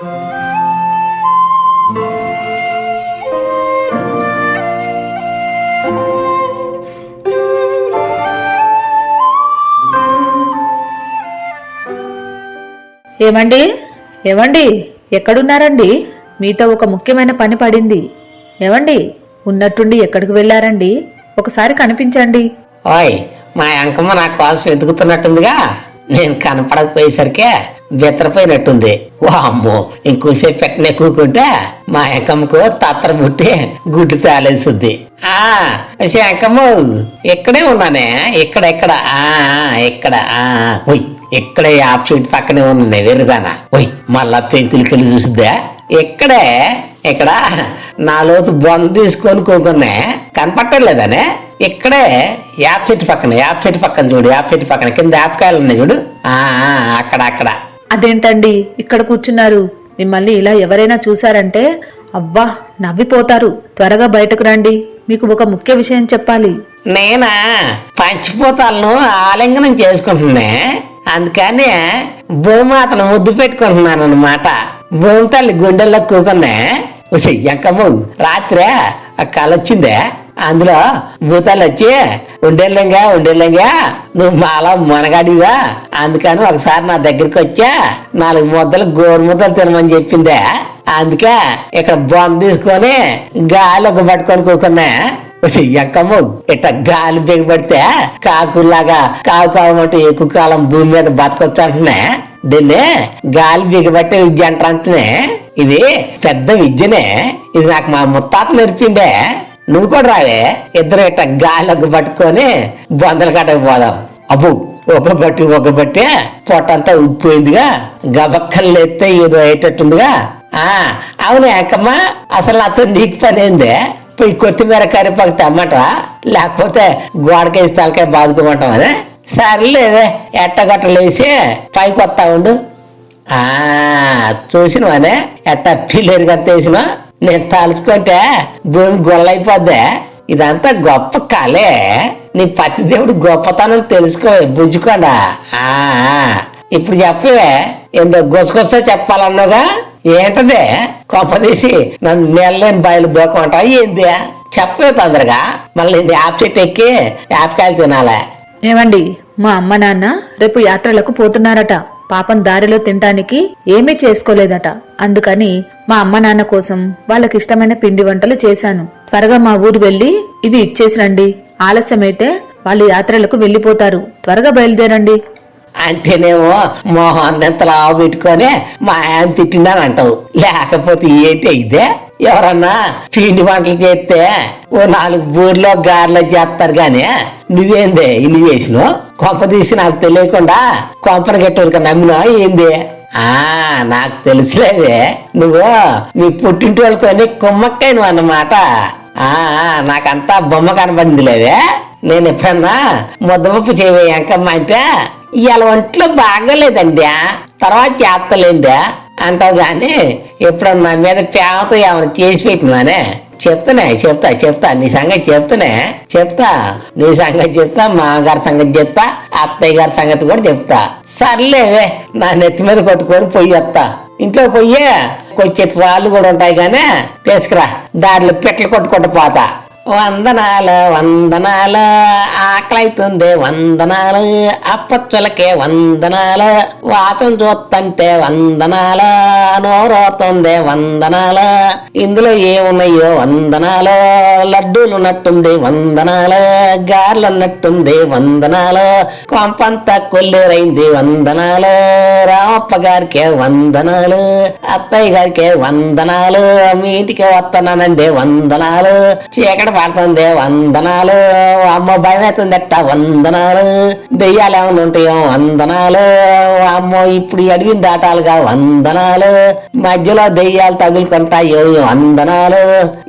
ఏమండి? ఏమండి? ఎక్కడున్నారండి? మీతో ఒక ముఖ్యమైన పని పడింది. ఏమండి? ఉన్నట్టుండి ఎక్కడికి వెళ్ళారండి? ఒకసారి కనిపించండి. ఓయ్ మా అంకమ్మ నా కోసం వెతుకుతున్నట్టుందిగా. నేను కనపడకపోయేసరికే బెత్తరపోయినట్టుంది ఓ అమ్మో ఇంకోసేపు పెట్టనే కూకుంటే మా ఎంకమ్మకు తత్తర పుట్టి గుడ్డు తాలేసుద్ది ఆ శంకమ్మ ఇక్కడే ఉన్నానే ఇక్కడ ఇక్కడ ఆ ఇక్కడ ఆ ఆ. ఓయ్ ఇక్కడే యాప్ పక్కనే ఉన్నాయి వెరుదానా ఓయ్ మళ్ళా పెంకులకెళ్ళి చూసిద్దా? ఇక్కడే ఇక్కడ నాలోతు బొంద తీసుకొని కూకున్నా. కనపట్టలేదనే? ఇక్కడే యాప్ చెట్టు పక్కన యాప్ చెట్టు పక్కన చూడు యాప్ చెట్టు పక్కన కింద యాపకాయలు ఉన్నాయి చూడు. ఆ, అక్కడ అక్కడ. అదేంటండి? ఇక్కడ కూర్చున్నారు. మిమ్మల్ని ఇలా ఎవరైనా చూశారంటే అవ్వా నవ్విపోతారు. త్వరగా బయటకు రండి. మీకు ఒక ముఖ్య విషయం చెప్పాలి. నేనా? పంచిపోతాలను ఆలింగనం చేసుకుంటున్నా అందుకని భూమాతను ముద్దు పెట్టుకుంటున్నాను అనమాట భూమి తల్లి గుండెల్లో కూకున్నా ఉసి ఎంకమ్మ రాత్రి ఆ కళ వచ్చిందే అందులో భూతాలు వచ్చి ఉండేళ్ళంగా ఉండేళ్ళంగా నువ్వు మాలా మనగాడివా? అందుకని ఒకసారి నా దగ్గరికి వచ్చా నాలుగు ముద్దలు గోరు ముద్దలు తినమని చెప్పిందే? అందుకే ఇక్కడ బొమ్మ తీసుకొని గాలి ఒక పట్టుకొని కూకున్నా. ఎక్కమ్మ ఇట్ట గాలి బిగబడితే కాకులాగా కాకు కావమంటూ ఎక్కువ కాలం భూమి మీద బతకొచ్చు అంటున్నా దీన్ని గాలి బిగబట్టే విద్య అంటారంటనే ఇది పెద్ద విద్యనే. ఇది నాకు మా ముత్తాత నేర్పిండే. నువ్వు కూడా రావే. ఇద్దరు ఇట్ట గాలకు పట్టుకొని బొందల కట్టకు పోదాం. అబ్బు ఒక బట్టి ఒక బట్టే పొట్టంతా ఉప్పిపోయిందిగా గబక్కలు ఎత్తే ఏదో అయ్యేటట్టుందిగా. ఆ అవును ఏకమ్మా అసలు అతను నీకు పని ఏందే? పోయి కొత్తిమీర కరివేపాకు తెమ్మంట లేకపోతే గోడకేసి తలకాయ బాదుకోమంటాం అదే సర్లేదే ఎట్టగట్టలేసి పైకి వస్తా ఉండు. ఆ చూసినవానే? ఎట్ట పిల్లేరు కట్టేసిన నేను తలుచుకుంటే భూమి గొల్లైపోద్దే. ఇదంతా గొప్ప కళే నీ పతిదేవుడు గొప్పతనం తెలుసుకో బుజ్జుకోడా? ఆ, ఇప్పుడు చెప్పవే ఏందో గుసగుస చెప్పాలన్నాగా ఏంటదే? కొంపదీసి నన్ను నెలలేని బయలు దూకమంటా ఏంది? చెప్పవే తొందరగా. మళ్ళీ యాప్ చెట్టు ఎక్కి యాప్కాయలు తినాలే. ఏమండి మా అమ్మ నాన్న రేపు యాత్రలకు పోతున్నారట. పాపం దారిలో తినటానికి ఏమీ చేసుకోలేదట. అందుకని మా అమ్మ నాన్న కోసం వాళ్ళకిష్టమైన పిండి వంటలు చేశాను. త్వరగా మా ఊరు వెళ్ళి ఇవి ఇచ్చేసి రండి ఆలస్యమైతే వాళ్ళు యాత్రలకు వెళ్ళిపోతారు త్వరగా బయలుదేరండి. అంటేనేమో మొహం ఎంతలా పెట్టుకొని మా ఆయన తిట్టిండని లేకపోతే ఏంటి ఇదే? ఎవరన్నా పిండి వంటలు చేస్తే ఓ నాలుగు బూర్లో గారెలో చేస్తారు గానీ నువ్వేందే ఇన్ని చేసినావు? కొంప తీసి నాకు తెలియకుండా కొంపను గట్టోళ్ళకి నమ్మినా ఏంది? ఆ నాకు తెలుసులేదే. నువ్వు మీ పుట్టింటి వాళ్ళతోనే కుమ్మక్కైనవు అన్నమాట? ఆ నాకంతా బొమ్మ కనబడింది లేదే నేను ఎప్పుడన్నా ముద్దపప్పు చేయవే అంటే ఇవాళ ఒంట్లో బాగోలేదండి. తర్వాత చేస్తలేండి అంటావు గాని ఎప్పుడన్నా మీద ప్రేమతో ఏమైనా చేసి పెట్టినానే చెప్తానే చెప్తా చెప్తా. నీ సంగతి చెప్తానే చెప్తా. నీ సంగతి చెప్తా మా గారి సంగతి చెప్తా అత్తయ్య గారి సంగతి కూడా చెప్తా. సర్లేవే నా నెత్తి మీద కొట్టుకొని పొయ్యి వస్తా ఇంట్లో పొయ్యి కొంచెం రాళ్ళు కూడా ఉంటాయి కానీ తీసుకురా. దారిలో పెట్టలు కొట్టుకుంటూ పోతా. వందనాలు వందనాలు ఆకలైతుంది వందనాలు అప్పచ్చులకే వందనాలు వాచం చూస్తంటే వందనాలు నోరవుతుంది వందనాలు ఇందులో ఏమున్నాయో వందనాలు లడ్డూలు ఉన్నట్టుంది వందనాలు గారెలు ఉన్నట్టుంది వందనాలు కొంపంతా కొల్లేరైంది వందనాలు రామప్ప గారికే వందనాలు అత్తయ్య గారికే వందనాలు మీ ఇంటికి వస్తున్నానండి వందనాలు చీకటి పాడుతుంది వందనాలు. అమ్మ భయం అవుతుందట వందనాలు. దెయ్యాలు ఏమైనా ఉంటాయో వందనాలు. అమ్మో ఇప్పుడు అడిగిన దాటాలుగా వందనాలు. మధ్యలో దెయ్యాలు తగులుకుంటాయో వందనాలు.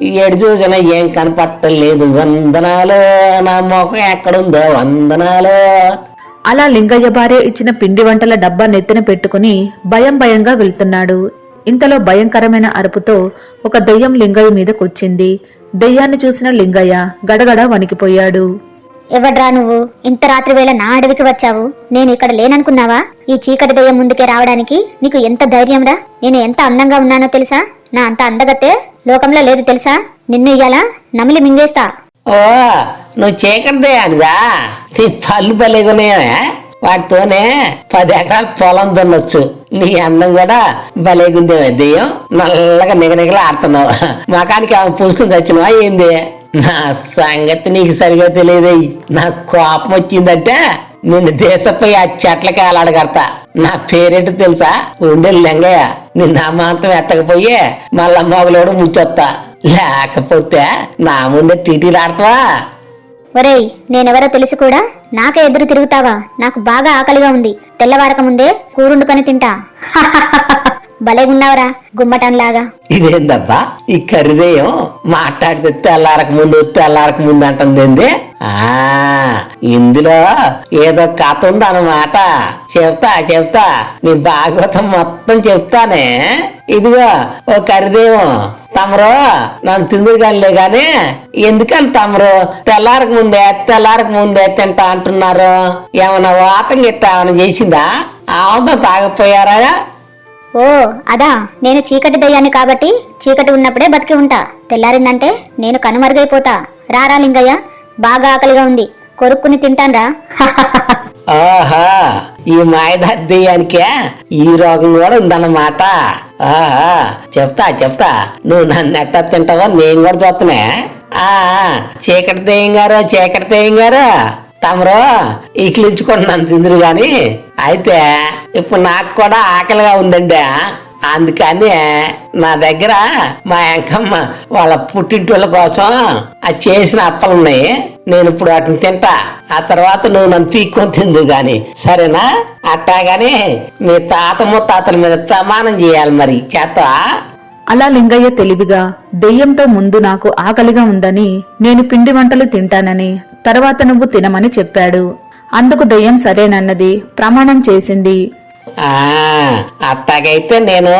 ఏడు చూసిన ఏం కనపట్టలేదు వందనాలు. నా ముఖం ఎక్కడుందో వందనాలు. అలా లింగయ్య భార్య ఇచ్చిన పిండి వంటల డబ్బా నెత్తిన పెట్టుకుని భయం భయంగా వెళ్తున్నాడు. ఇంతలో భయంకరమైన అరుపుతో ఒక దయ్యం లింగయ్య మీదకొచ్చింది. దెయ్యాన్ని చూసిన లింగయ్య గడగడ వణికిపోయాడు. ఎవడ్రా నువ్వు? ఇంత రాత్రి వేళ నా అడవికి వచ్చావు? నేను ఇక్కడ లేననుకున్నావా? ఈ చీకటి దయ్యం ముందుకే రావడానికి నీకు ఎంత ధైర్యంరా? నేను ఎంత అందంగా ఉన్నానో తెలుసా? నా అంత అందగతే లోకంలో లేదు తెలుసా? నిన్ను ఇయ్యాలా నమిలి మింగేస్తా. ఓ నువ్వు చీకటిదే అనిగా నీ పళ్ళు వాటితోనే పది ఎకరాల పొలం దున్నొచ్చు నీ అందం కూడా భలేగుందేమే దెయ్యం. నల్లగా నిగనిగలా ఆడుతున్నావు. మకానికి ఆమె పూసుకుని చచ్చినవా ఏంది? నా సంగతి నీకు సరిగా తెలియదు. నా కోపం వచ్చిందంటే నిన్ను దేశపై ఆ చెట్లకి అలాడగడతా నా పేరేంటో తెలుసా? ఉండే లింగయ్య. నిన్న అమాంతం ఎత్తకపోయి మళ్ళా మొగలోడు ముచ్చొత్తా. లేకపోతే నా ముందే టీటీలు ఆడతావా? ఒరేయ్ నేనెవరో తెలిసి కూడా? నాకే ఎదురు తిరుగుతావా? నాకు బాగా ఆకలిగా ఉంది. తెల్లవారక ముందే కూరుండుకొని తింటా. భలేగున్నావురా గుమ్మటంలాగా. ఇదేందబ్బా? ఈ కరిదేయం మాట్లాడితే తెల్లారక ముందు తెల్లారక ముందు అంటుంది ఆ ఇందులో ఏదో కథ ఉందన్నమాట. చెప్తా చెప్తా. నీ భాగవతం మొత్తం చెప్తానే. ఇదిగో ఓ కరిదేవం తమరు నన్ను తిందురుగానిలే గాని ఎందుకని తమరు? తెల్లారకు ముందే తెల్లారక ముందే తింటా అంటున్నారు. ఏమన్నా వాతం గిట్ట ఏమైనా చేసిందా? ఆవుతో తాగపోయారా ఓ అదా. నేను చీకటి దయ్యాన్ని కాబట్టి చీకటి ఉన్నప్పుడే బతికి ఉంటా. తెల్లారిందంటే నేను కనుమరుగైపోతా. రారా లింగయ్య. బాగా ఆకలిగా ఉంది. కొరుక్కుని తింటాన్రా. ఆహా ఈ మాయదయ్యానికే ఈ రోగం కూడా ఉందన్నమాట. ఆహా చెప్తా చెప్తా. నువ్వు నన్ను ఎట్టా తింటావో నేను కూడా చూస్తున్నా ఆ చీకటి దెయ్యం గారు చీకటి దెయ్యం గారు. తమరు ఇకిలించుకుంటున్నాను తిందురు గాని. అయితే ఇప్పుడు నాకు కూడా ఆకలిగా ఉందండి. అందుకని నా దగ్గర మా అంకమ్మ వాళ్ళ పుట్టింటోళ్ళ కోసం ఆ చేసిన అప్పలు ఉన్నాయి. నేను ఇప్పుడు వాటిని తింటా. ఆ తర్వాత నువ్వు నన్ను పీక్కొని తిందు గాని. సరేనా? అట్టాగాని మీ తాత ముత్తాతల మీద ప్రమాణం చేయాలి మరి. చేత అలా లింగయ్య తెలివిగా దెయ్యంతో ముందు నాకు ఆకలిగా ఉందని నేను పిండి వంటలు తింటానని తర్వాత నువ్వు తినమని చెప్పాడు. అందుకు దెయ్యం సరేనన్నది ప్రమాణం చేసింది. అట్టాగైతే నేను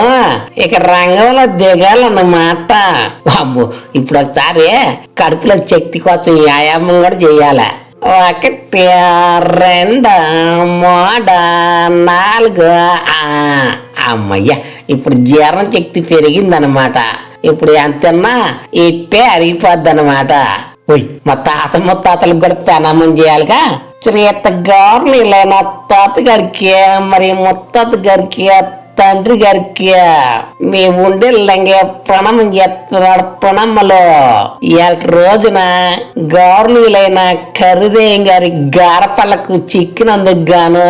ఇక రంగంలో దిగాలన్నమాట. బాబు ఇప్పుడు ఒకసారి కడుపులో శక్తి కోసం వ్యాయామం కూడా చెయ్యాలి ఒకటి రెండు మూడు నాలుగు ఆ, అమ్మయ్య ఇప్పుడు జీర్ణ శక్తి పెరిగిందనమాట ఇప్పుడు ఎంతన్నా ఇట్టే అరిగిపోద్ది అనమాట మా తాత ముత్తాతలకు కూడా ప్రణామం చేయాలిగా? శ్రీయత్త గారిని ఇలా నా తాతగారికి మరి ముత్తాత గారికి తండ్రి గారికి మీ ఉండే లంగే ప్రణామం చేస్తున్నాడు ప్రణమ్మలో. ఇవాళ రోజున గౌరవీలైన ఖరీదేయం గారి గారపళ్ళకు చిక్కినందుకు గాను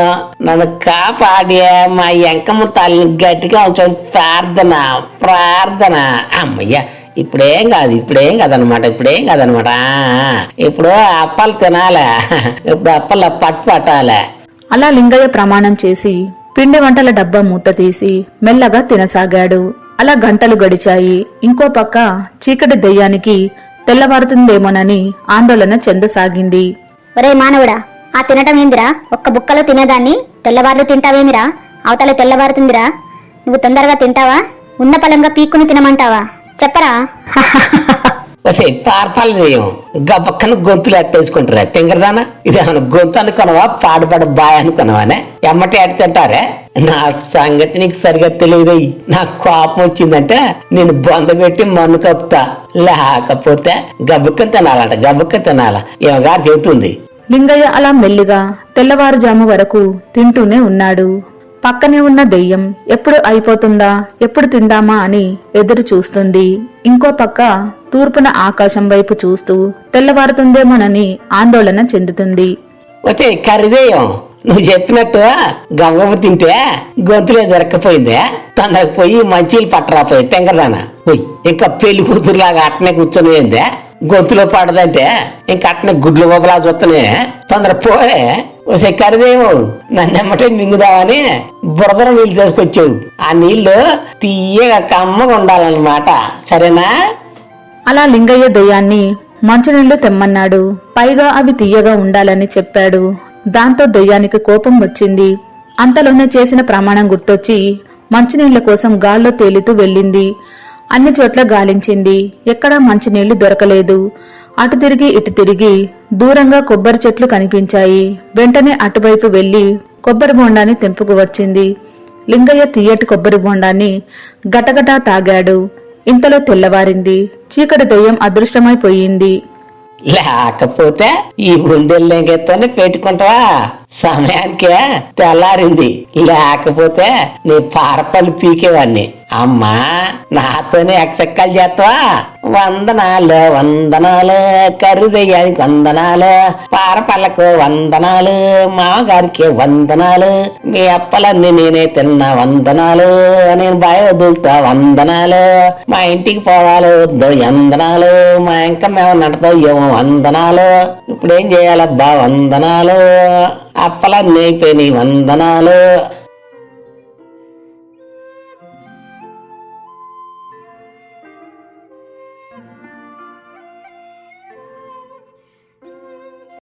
నన్ను కాపాడి మా ఎంకమ్మ తల్లిని గట్టిగా ఉంచండి ప్రార్థన ప్రార్థన. అమ్మయ్య ఇప్పుడేం కాదు ఇప్పుడేం కాదనమాట ఇప్పుడేం కాదనమాట. ఇప్పుడు అప్పాలు తినాలే. ఇప్పుడు అప్పల పట్టు పట్టాలే. అలా లింగయ్య ప్రమాణం చేసి పిండి వంటల డబ్బా మూత తీసి మెల్లగా తినసాగాడు. అలా గంటలు గడిచాయి. ఇంకో పక్క చీకటి దెయ్యానికి తెల్లవారుతుందేమోనని ఆందోళన చెందసాగింది. ఒరే మానవుడా ఆ తినటం ఏందిరా? ఒక్క బుక్కలో తినేదాన్ని తెల్లవార్లు తింటావేమిరా? అవతల తెల్లవారుతుందిరా. నువ్వు తొందరగా తింటావా? ఉన్న పలంగా పీక్కుని తినమంటావా? చెప్పరా? వసే పార్పాలు చేయం గబక్కన గొంతులు ఎట్టేసుకుంటారా తింగరదానా? ఇదేమన్నా గొంతు అనుకున్నావా? పాడుపడ బాయ్ అనుకున్నావానే? ఎమ్మటి తింటారే? నా సంగతి నీకు సరిగా తెలియదు. నా కోపం వచ్చిందంటే నేను బొంద పెట్టి మన్ను కప్పుతా. లేకపోతే గబుక్క తినాలంట గబుక్క తినాల. ఏమగారు చెబుతుంది. లింగయ్య అలా మెల్లిగా తెల్లవారుజాము వరకు తింటూనే ఉన్నాడు. పక్కనే ఉన్న దెయ్యం ఎప్పుడు అయిపోతుందా ఎప్పుడు తిందామా అని ఎదురు చూస్తుంది. ఇంకో పక్క తూర్పున ఆకాశం వైపు చూస్తూ తెల్లవారుతుందేమోనని ఆందోళన చెందుతుంది. వచ్చే కరిదేయం నువ్వు చెప్పినట్టు గవ్వ తింటే గొంతులే దొరక్కపోయిందే. తనకు పోయి మంచీలు పట్టరాపోయి తెంగదాన. పోయి ఇంకా పెళ్ళి కూతురులాగా అట్నే కూర్చొని గొంతులో పడదంటే ఇంకా అట్నే గుడ్లు బొబ్బలా చూస్తనే తొందర పోయే ఓసే కరిదేమో? నన్నెమ్మటే మింగుదామని బురదలో నీళ్ళు తీసుకొచ్చావు. ఆ నీళ్ళు తీయగా కమ్మగా ఉండాలన్నమాట. సరేనా? అలా లింగయ్య దెయ్యాన్ని మంచినీళ్ళు తెమ్మన్నాడు. పైగా అవి తీయగా ఉండాలని చెప్పాడు. దాంతో దొయ్యానికి కోపం వచ్చింది. అంతలోనే చేసిన ప్రమాణం గుర్తొచ్చి మంచినీళ్ళ కోసం గాల్లో తేలుతూ వెళ్ళింది. అన్ని చోట్ల గాలించింది. ఎక్కడా మంచినీళ్ళు దొరకలేదు. అటు తిరిగి ఇటు తిరిగి దూరంగా కొబ్బరి చెట్లు కనిపించాయి. వెంటనే అటువైపు వెళ్ళి కొబ్బరి బొండాన్ని తెంపుకు వచ్చింది. లింగయ్య తీయటి కొబ్బరి బొండాన్ని గటగటా తాగాడు. ఇంతలో తెల్లవారింది. చీకటి దయ్యం అదృష్టమైపోయింది. లేకపోతే ఈ గుండెల్లోకెత్తని పెట్టుకుంటావా? సమయానికే తెల్లారింది. లేకపోతే నీ పారపళ్ళు పీకేవాడిని. అమ్మా నాతోనే ఎక్సెక్కలు చేస్తావా? వందనాలు వందనాలు కరుదయ్యానికి వందనాలు పారపల్లకు వందనాలు మామగారికి వందనాలు మీ అప్పలన్నీ నేనే తిన్నా వందనాలు నేను భయ వదులుతా వందనాలు మా ఇంటికి పోవాలి వద్దు వందనాలు మా ఇంకా మేము నడతాం ఏమో వందనాలు ఇప్పుడేం చేయాలబ్బా వందనాలు అప్పలన్నీ అయిపోయినాయి వందనాలు.